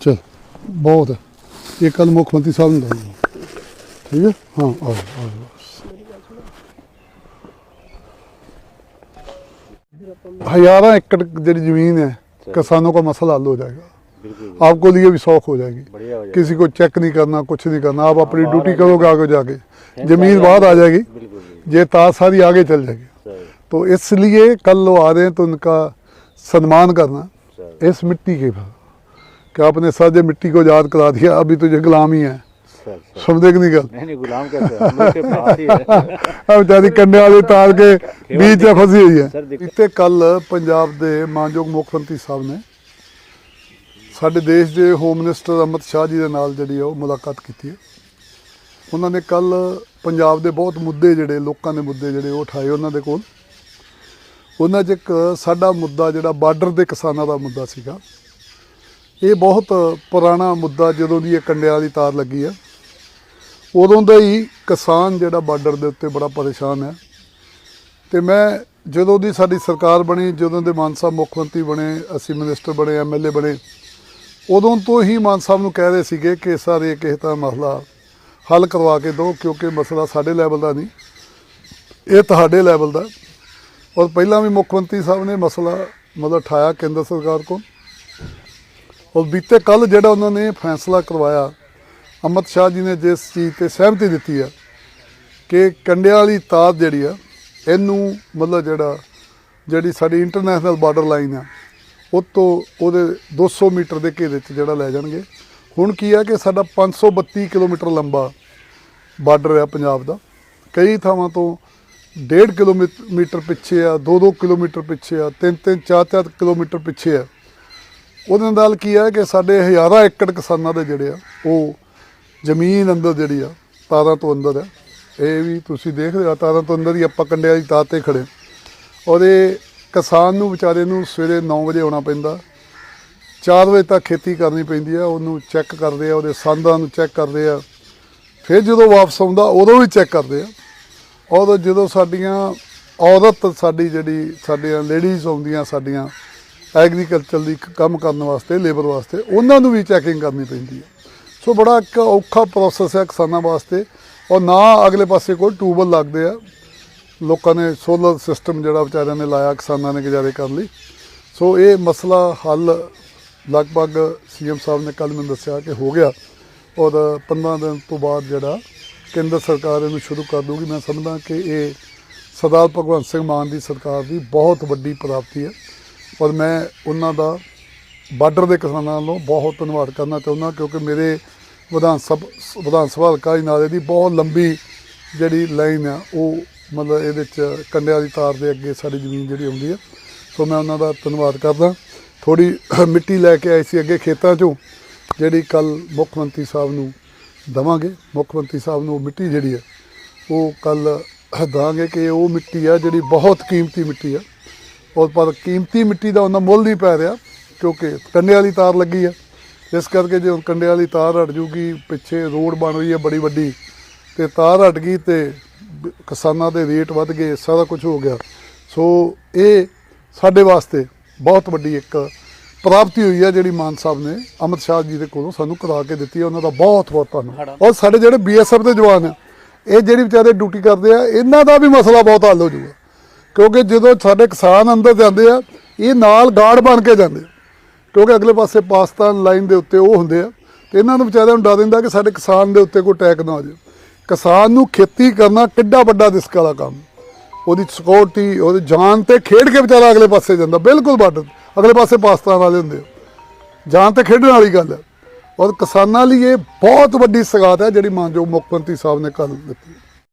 ਚਲ ਬਹੁਤ ਹੈ। ਇਹ ਕੱਲ ਮੁੱਖ ਮੰਤਰੀ ਸਾਹਿਬ ਨੂੰ ਦਊਂਗਾ ਠੀਕ ਹੈ ਹਾਂ ਆਓ ਆਓ हजारा एकड़ ਜਿਹੜੀ ਜ਼ਮੀਨ है किसानों का मसला हल हो जाएगा बिल्कुल आपको लिए भी शौक हो जाएगी बढ़िया हो जाएगा किसी को चेक नहीं करना कुछ नहीं करना आप अपनी बाहर ड्यूटी आ करोगे आगे जाके फैंस जमीन आगे बाहर आ जाएगी बिल्कुल बिल्कुल ये तार सारी आगे चल जाएगी सर तो इसलिए कल वो आ रहे हैं तो उनका सम्मान करना सर इस मिट्टी के पर कि आपने साजे मिट्टी को याद करा दिया अभी तुझे गुलाम ही है सर सर समझे कि नहीं गल नहीं नहीं गुलाम कैसे हम लोग के पास ही है ਆ ਵਿਚਾਰੀ ਕੰਡੇ ਵਾਲੀ ਤਾਰ ਕੇ ਬੀਚ 'ਚ ਫਸੀ ਹੋਈ ਹੈ ਸਰ ਦੇਖੋ- ਇੱਥੇ ਕੱਲ ਪੰਜਾਬ ਦੇ ਮਾਨਯੋਗ ਮੁੱਖ ਮੰਤਰੀ ਸਾਹਿਬ ਨੇ ਸਾਡੇ ਦੇਸ਼ ਦੇ ਹੋਮ ਮਿਨਿਸਟਰ ਅਮਿਤ ਸ਼ਾਹ ਜੀ ਦੇ ਨਾਲ ਜਿਹੜੀ ਆ ਉਹ ਮੁਲਾਕਾਤ ਕੀਤੀ ਹੈ। ਉਹਨਾਂ ਨੇ ਕੱਲ ਪੰਜਾਬ ਦੇ ਬਹੁਤ ਮੁੱਦੇ ਜਿਹੜੇ, ਲੋਕਾਂ ਦੇ ਮੁੱਦੇ ਜਿਹੜੇ ਉਹ ਉਠਾਏ ਉਹਨਾਂ ਦੇ ਕੋਲ। ਉਹਨਾਂ 'ਚ ਇੱਕ ਸਾਡਾ ਮੁੱਦਾ ਜਿਹੜਾ ਬਾਰਡਰ ਦੇ ਕਿਸਾਨਾਂ ਦਾ ਮੁੱਦਾ ਸੀਗਾ। ਇਹ ਬਹੁਤ ਪੁਰਾਣਾ ਮੁੱਦਾ ਜਦੋਂ ਦੀ ਇਹ ਕੰਡਿਆਂ ਦੀ ਤਾਰ ਲੱਗੀ ਆ। ਉਦੋਂ ਦਾ ਹੀ ਕਿਸਾਨ ਜਿਹੜਾ ਬਾਰਡਰ ਦੇ ਉੱਤੇ ਬੜਾ ਪਰੇਸ਼ਾਨ ਹੈ ਤੇ ਮੈਂ ਜਦੋਂ ਦੀ ਸਾਡੀ ਸਰਕਾਰ ਬਣੀ, ਜਦੋਂ ਦੇ ਮਾਨ ਸਾਹਿਬ ਮੁੱਖ ਮੰਤਰੀ ਬਣੇ, ਅਸੀਂ ਮਿਨਿਸਟਰ ਬਣੇ ਐਮਐਲਏ ਬਣੇ ਉਦੋਂ ਤੋਂ ਹੀ ਮਾਨ ਸਾਹਿਬ ਨੂੰ ਕਹਿ ਰਹੇ ਸੀਗੇ ਕਿ ਸਾਰੇ ਕਿਸੇ ਦਾ ਮਸਲਾ ਹੱਲ ਕਰਵਾ ਕੇ ਦਿਓ, ਕਿਉਂਕਿ ਮਸਲਾ ਸਾਡੇ ਲੈਵਲ ਦਾ ਨਹੀਂ, ਇਹ ਤੁਹਾਡੇ ਲੈਵਲ ਦਾ। ਔਰ ਪਹਿਲਾਂ ਵੀ ਮੁੱਖ ਮੰਤਰੀ ਸਾਹਿਬ ਨੇ ਮਸਲਾ ਮਤਲਬ ਠਾਇਆ ਕੇਂਦਰ ਸਰਕਾਰ ਕੋਲ। ਔਰ ਬੀਤੇ ਕੱਲ ਜਿਹੜਾ ਉਹਨਾਂ ਨੇ ਫੈਸਲਾ ਕਰਵਾਇਆ ਅਮਿਤ ਸ਼ਾਹ ਜੀ ਨੇ ਜਿਸ ਚੀਜ਼ ਤੇ ਸਹਿਮਤੀ ਦਿੱਤੀ ਆ ਕਿ ਕੰਡਿਆਂ ਵਾਲੀ ਤਾਰ ਜਿਹੜੀ ਆ, ਇਹਨੂੰ ਮਤਲਬ ਜਿਹੜਾ, ਜਿਹੜੀ ਸਾਡੀ ਇੰਟਰਨੈਸ਼ਨਲ ਬਾਰਡਰ ਲਾਈਨ ਆ ਉਹ ਤੋਂ ਉਹਦੇ 200 ਮੀਟਰ ਦੇ ਘੇਰੇ 'ਚ ਜਿਹੜਾ ਲੈ ਜਾਣਗੇ। ਹੁਣ ਕੀ ਆ ਕਿ ਸਾਡਾ 532 ਕਿਲੋਮੀਟਰ ਲੰਬਾ ਬਾਰਡਰ ਆ ਪੰਜਾਬ ਦਾ। ਕਈ ਥਾਵਾਂ ਤੋਂ 1.5 ਕਿਲੋਮੀਟਰ ਪਿੱਛੇ ਆ 2-2 ਕਿਲੋਮੀਟਰ ਪਿੱਛੇ ਆ 3-3 4-4 ਕਿਲੋਮੀਟਰ ਪਿੱਛੇ ਆ। ਉਹਦੇ ਨਾਲ ਕੀ ਹੈ ਕਿ ਸਾਡੇ ਹਜ਼ਾਰਾਂ ਏਕੜ ਕਿਸਾਨਾਂ ਦੇ ਜਿਹੜੇ ਆ, ਉਹ ਜ਼ਮੀਨ ਅੰਦਰ ਜਿਹੜੀ ਆ, ਤਾਰਾਂ ਤੋਂ ਅੰਦਰ ਹੈ ਇਹ ਵੀ ਤੁਸੀਂ ਦੇਖ ਰਹੇ ਹੋ ਤਾਰਾਂ ਤੋਂ ਅੰਦਰ ਹੀ ਆਪਾਂ ਕੰਡੇ ਵਾਲੀ ਤਾਰ ਤੇ ਖੜੇ ਔਰ ਇਹ ਕਿਸਾਨ ਨੂੰ ਵਿਚਾਰੇ ਨੂੰ ਸਵੇਰੇ 9 ਵਜੇ ਆਉਣਾ ਪੈਂਦਾ। 4 ਵਜੇ ਤੱਕ ਖੇਤੀ ਕਰਨੀ ਪੈਂਦੀ ਆ, ਉਹਨੂੰ ਚੈੱਕ ਕਰਦੇ ਆ, ਉਹਦੇ ਸੰਦਾਂ ਨੂੰ ਚੈੱਕ ਕਰਦੇ ਆ। ਫਿਰ ਜਦੋਂ ਵਾਪਸ ਆਉਂਦਾ, ਉਦੋਂ ਵੀ ਚੈੱਕ ਕਰਦੇ ਆ। ਔਰ ਜਦੋਂ ਸਾਡੀਆਂ ਔਰਤ ਸਾਡੀ ਜਿਹੜੀ, ਸਾਡੀਆਂ ਲੇਡੀਜ਼ ਆਉਂਦੀਆਂ ਸਾਡੀਆਂ ਐਗਰੀਕਲਚਰ ਦੀ ਕੰਮ ਕਰਨ ਵਾਸਤੇ ਲੇਬਰ ਵਾਸਤੇ, ਉਹਨਾਂ ਨੂੰ ਵੀ ਚੈਕਿੰਗ ਕਰਨੀ ਪੈਂਦੀ ਹੈ ਸੋ ਬੜਾ ਇੱਕ ਔਖਾ ਪ੍ਰੋਸੈਸ ਹੈ ਕਿਸਾਨਾਂ ਵਾਸਤੇ। ਔਰ ਨਾ ਅਗਲੇ ਪਾਸੇ ਕੋਈ ਟਿਊਬਲ ਲੱਗਦੇ ਆ। ਲੋਕਾਂ ਨੇ ਸੋਲਰ ਸਿਸਟਮ ਜਿਹੜਾ ਵਿਚਾਰਿਆਂ ਨੇ ਲਾਇਆ ਕਿਸਾਨਾਂ ਨੇ ਗੁਜ਼ਾਰੇ ਕਰਨ ਲਈ। ਸੋ ਇਹ ਮਸਲਾ ਹੱਲ ਲਗਭਗ ਸੀਐਮ ਸਾਹਿਬ ਨੇ ਕੱਲ ਮੈਨੂੰ ਦੱਸਿਆ ਕਿ ਹੋ ਗਿਆ। ਔਰ 15 ਦਿਨ ਤੋਂ ਬਾਅਦ ਜਿਹੜਾ ਕੇਂਦਰ ਸਰਕਾਰ ਇਹਨੂੰ ਸ਼ੁਰੂ ਕਰ ਦੂਗੀ ਮੈਂ ਸਮਝਦਾ ਕਿ ਇਹ ਸਰਦਾਰ ਭਗਵੰਤ ਸਿੰਘ ਮਾਨ ਦੀ ਸਰਕਾਰ ਦੀ ਬਹੁਤ ਵੱਡੀ ਪ੍ਰਾਪਤੀ ਹੈ। ਔਰ ਮੈਂ ਉਹਨਾਂ ਦਾ ਬਾਰਡਰ ਦੇ ਕਿਸਾਨਾਂ ਵੱਲੋਂ ਬਹੁਤ ਧੰਨਵਾਦ ਕਰਨਾ ਚਾਹੁੰਦਾ ਕਿਉਂਕਿ ਮੇਰੇ ਵਿਧਾਨ ਸਭ ਵਿਧਾਨ ਸਭਾ ਹਲਕਾ ਇਨਾਰੇ ਦੀ ਬਹੁਤ ਲੰਬੀ ਜਿਹੜੀ ਲਾਈਨ ਆ, ਉਹ ਮਤਲਬ ਇਹਦੇ ਚ ਕੰਡਿਆਂ ਦੀ ਤਾਰ ਦੇ ਅੱਗੇ ਸਾਡੀ ਜ਼ਮੀਨ ਜਿਹੜੀ ਆਉਂਦੀ ਹੈ ਸੋ ਮੈਂ ਉਹਨਾਂ ਦਾ ਧੰਨਵਾਦ ਕਰਦਾ। ਥੋੜੀ ਮਿੱਟੀ ਲੈ ਕੇ ਆਏ ਸੀ ਅੱਗੇ ਖੇਤਾਂ ਚੋਂ, ਜਿਹੜੀ ਕੱਲ ਮੁੱਖ ਮੰਤਰੀ ਸਾਹਿਬ ਨੂੰ ਦਵਾਂਗੇ। ਮੁੱਖ ਮੰਤਰੀ ਸਾਹਿਬ ਨੂੰ ਉਹ ਮਿੱਟੀ ਜਿਹੜੀ ਹੈ ਉਹ ਕੱਲ ਦਾਂਗੇ ਕਿ ਉਹ ਮਿੱਟੀ ਆ ਜਿਹੜੀ ਬਹੁਤ ਕੀਮਤੀ ਮਿੱਟੀ ਆ। ਔਰ ਪਰ ਕੀਮਤੀ ਮਿੱਟੀ ਦਾ ਉਹਨਾਂ ਮੁੱਲ ਨਹੀਂ ਪੈ ਰਿਹਾ, ਕਿਉਂਕਿ ਕੰਡੇ ਵਾਲੀ ਤਾਰ ਲੱਗੀ ਆ। ਇਸ ਕਰਕੇ ਜੇ ਹੁਣ ਕੰਡੇ ਵਾਲੀ ਤਾਰ ਹਟ ਜੂਗੀ, ਪਿੱਛੇ ਰੋਡ ਬਣ ਰਹੀ ਹੈ ਬੜੀ ਵੱਡੀ, ਤੇ ਤਾਰ ਹਟ ਗਈ ਤੇ ਕਿਸਾਨਾਂ ਦੇ ਰੇਟ ਵੱਧ ਗਏ, ਸਾਰਾ ਕੁਝ ਹੋ ਗਿਆ। ਸੋ ਇਹ ਸਾਡੇ ਵਾਸਤੇ ਬਹੁਤ ਵੱਡੀ ਇੱਕ ਪ੍ਰਾਪਤੀ ਹੋਈ ਹੈ ਜਿਹੜੀ ਮਾਨ ਸਾਹਿਬ ਨੇ ਅਮਿਤ ਸ਼ਾਹ ਜੀ ਦੇ ਕੋਲੋਂ ਸਾਨੂੰ ਕਰਾ ਕੇ ਦਿੱਤੀ ਹੈ ਉਹਨਾਂ ਦਾ ਬਹੁਤ ਬਹੁਤ ਧੰਨਵਾਦ। ਔਰ ਸਾਡੇ ਜਿਹੜੇ ਬੀਐਸਐਫ ਦੇ ਜਵਾਨ ਆ, ਇਹ ਜਿਹੜੀ ਵਿਚਾਰੇ ਡਿਊਟੀ ਕਰਦੇ ਆ, ਇਹਨਾਂ ਦਾ ਵੀ ਮਸਲਾ ਬਹੁਤ ਹੱਲ ਹੋ ਜਾਊਗਾ। ਕਿਉਂਕਿ ਜਦੋਂ ਸਾਡੇ ਕਿਸਾਨ ਅੰਦਰ ਜਾਂਦੇ ਆ, ਇਹ ਨਾਲ ਗਾਰਡ ਬਣ ਕੇ ਜਾਂਦੇ ਆ। ਕਿਉਂਕਿ ਅਗਲੇ ਪਾਸੇ ਪਾਕਿਸਤਾਨ ਲਾਈਨ ਦੇ ਉੱਤੇ ਉਹ ਹੁੰਦੇ ਆ, ਤੇ ਇਹਨਾਂ ਨੂੰ ਵਿਚਾਰਿਆਂ ਨੂੰ ਡਰ ਦਿੰਦਾ ਕਿ ਸਾਡੇ ਕਿਸਾਨ ਦੇ ਉੱਤੇ ਕੋਈ ਅਟੈਕ ਨਾ ਹੋ ਜਾਵੇ। ਕਿਸਾਨ ਨੂੰ ਖੇਤੀ ਕਰਨਾ ਕਿੱਡਾ ਵੱਡਾ ਰਿਸਕ ਵਾਲਾ ਕੰਮ। ਉਹਦੀ ਸਿਕਿਉਰਿਟੀ ਉਹਦੀ ਜਾਨ ਤੇ ਖੇਡ ਕੇ ਵਿਚਾਰਾ ਅਗਲੇ ਪਾਸੇ ਜਾਂਦਾ, ਬਿਲਕੁਲ ਬਾਰਡਰ ਅਗਲੇ ਪਾਸੇ ਪਾਕਿਸਤਾਨ ਵਾਲੇ ਹੁੰਦੇ ਜਾਨ ਤੇ ਖੇਡਣ ਵਾਲੀ ਗੱਲ ਹੈ ਔਰ ਕਿਸਾਨਾਂ ਲਈ ਇਹ ਬਹੁਤ ਵੱਡੀ ਸਗਾਤ ਹੈ ਜਿਹੜੀ ਮਾਨਯੋਗ ਮੁੱਖ ਮੰਤਰੀ ਸਾਹਿਬ ਨੇ ਕੱਲ੍ਹ ਦਿੱਤੀ।